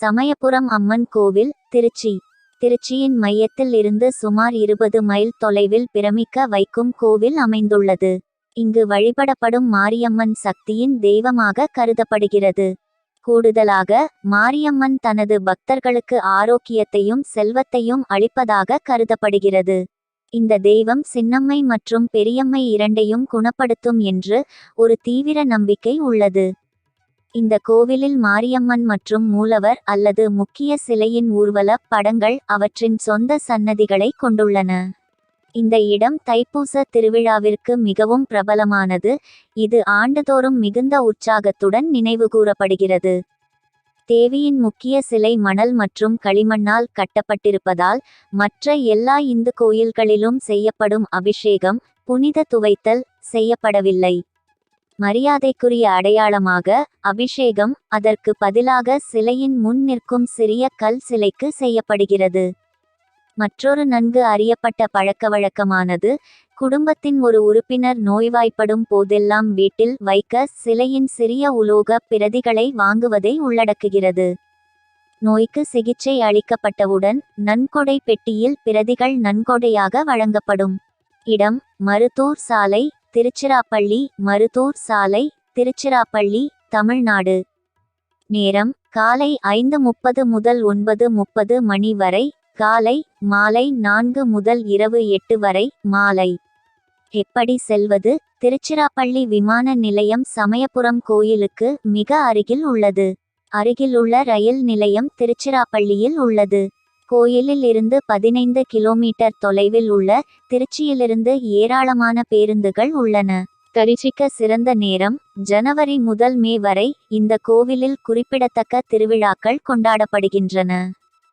சமயபுரம் அம்மன் கோவில் திருச்சி. திருச்சியின் மையத்தில் இருந்து சுமார் இருபது மைல் தொலைவில் பிரமிக்க வைக்கும் கோவில் அமைந்துள்ளது. இங்கு வழிபடப்படும் மாரியம்மன் சக்தியின் தெய்வமாக கருதப்படுகிறது. கூடுதலாக மாரியம்மன் தனது பக்தர்களுக்கு ஆரோக்கியத்தையும் செல்வத்தையும் அளிப்பதாக கருதப்படுகிறது. இந்த தெய்வம் சின்னம்மை மற்றும் பெரியம்மை இரண்டையும் குணப்படுத்தும் என்று ஒரு தீவிர நம்பிக்கை உள்ளது. இந்த கோவிலில் மாரியம்மன் மற்றும் மூலவர் அல்லது முக்கிய சிலையின் ஊர்வல படங்கள் அவற்றின் சொந்த சன்னதிகளை கொண்டுள்ளன. இந்த இடம் தைப்பூச திருவிழாவிற்கு மிகவும் பிரபலமானது. இது ஆண்டுதோறும் மிகுந்த உற்சாகத்துடன் நினைவுகூரப்படுகிறது. தேவியின் முக்கிய சிலை மணல் மற்றும் களிமண்ணால் கட்டப்பட்டிருப்பதால் மற்ற எல்லா இந்து கோயில்களிலும் செய்யப்படும் அபிஷேகம் புனித துவைத்தல் செய்யப்படவில்லை. மரியாதைக்குரிய அடையாளமாக அபிஷேகம் அதற்கு பதிலாக சிலையின் முன் நிற்கும் சிறிய கல் சிலைக்கு செய்யப்படுகிறது. மற்றொரு நன்கு அறியப்பட்ட பழக்கவழக்கமானது குடும்பத்தின் ஒரு உறுப்பினர் நோய்வாய்ப்படும் போதெல்லாம் வீட்டில் வைக்க சிலையின் சிறிய உலோக பிரதிகளை வாங்குவதை உள்ளடக்குகிறது. நோய்க்கு சிகிச்சை அளிக்கப்பட்டவுடன் நன்கொடை பெட்டியில் பிரதிகள் நன்கொடையாக வழங்கப்படும். இடம் மருத்தூர் சாலை திருச்சிராப்பள்ளி மருதூர் சாலை திருச்சிராப்பள்ளி தமிழ்நாடு. நேரம் காலை ஐந்து முப்பது முதல் ஒன்பது முப்பது மணி வரை காலை மாலை நான்கு முதல் இரவு எட்டு வரை மாலை. எப்படி செல்வது? திருச்சிராப்பள்ளி விமான நிலையம் சமயபுரம் கோயிலுக்கு மிக அருகில் உள்ளது. அருகிலுள்ள ரயில் நிலையம் திருச்சிராப்பள்ளியில் உள்ளது. கோயிலில் இருந்து பதினைந்து கிலோமீட்டர் தொலைவில் உள்ள திருச்சியிலிருந்து ஏராளமான பேருந்துகள் உள்ளன. தரிசிக்க சிறந்த நேரம் ஜனவரி முதல் மே வரை இந்த கோவிலில் குறிப்பிடத்தக்க திருவிழாக்கள் கொண்டாடப்படுகின்றன.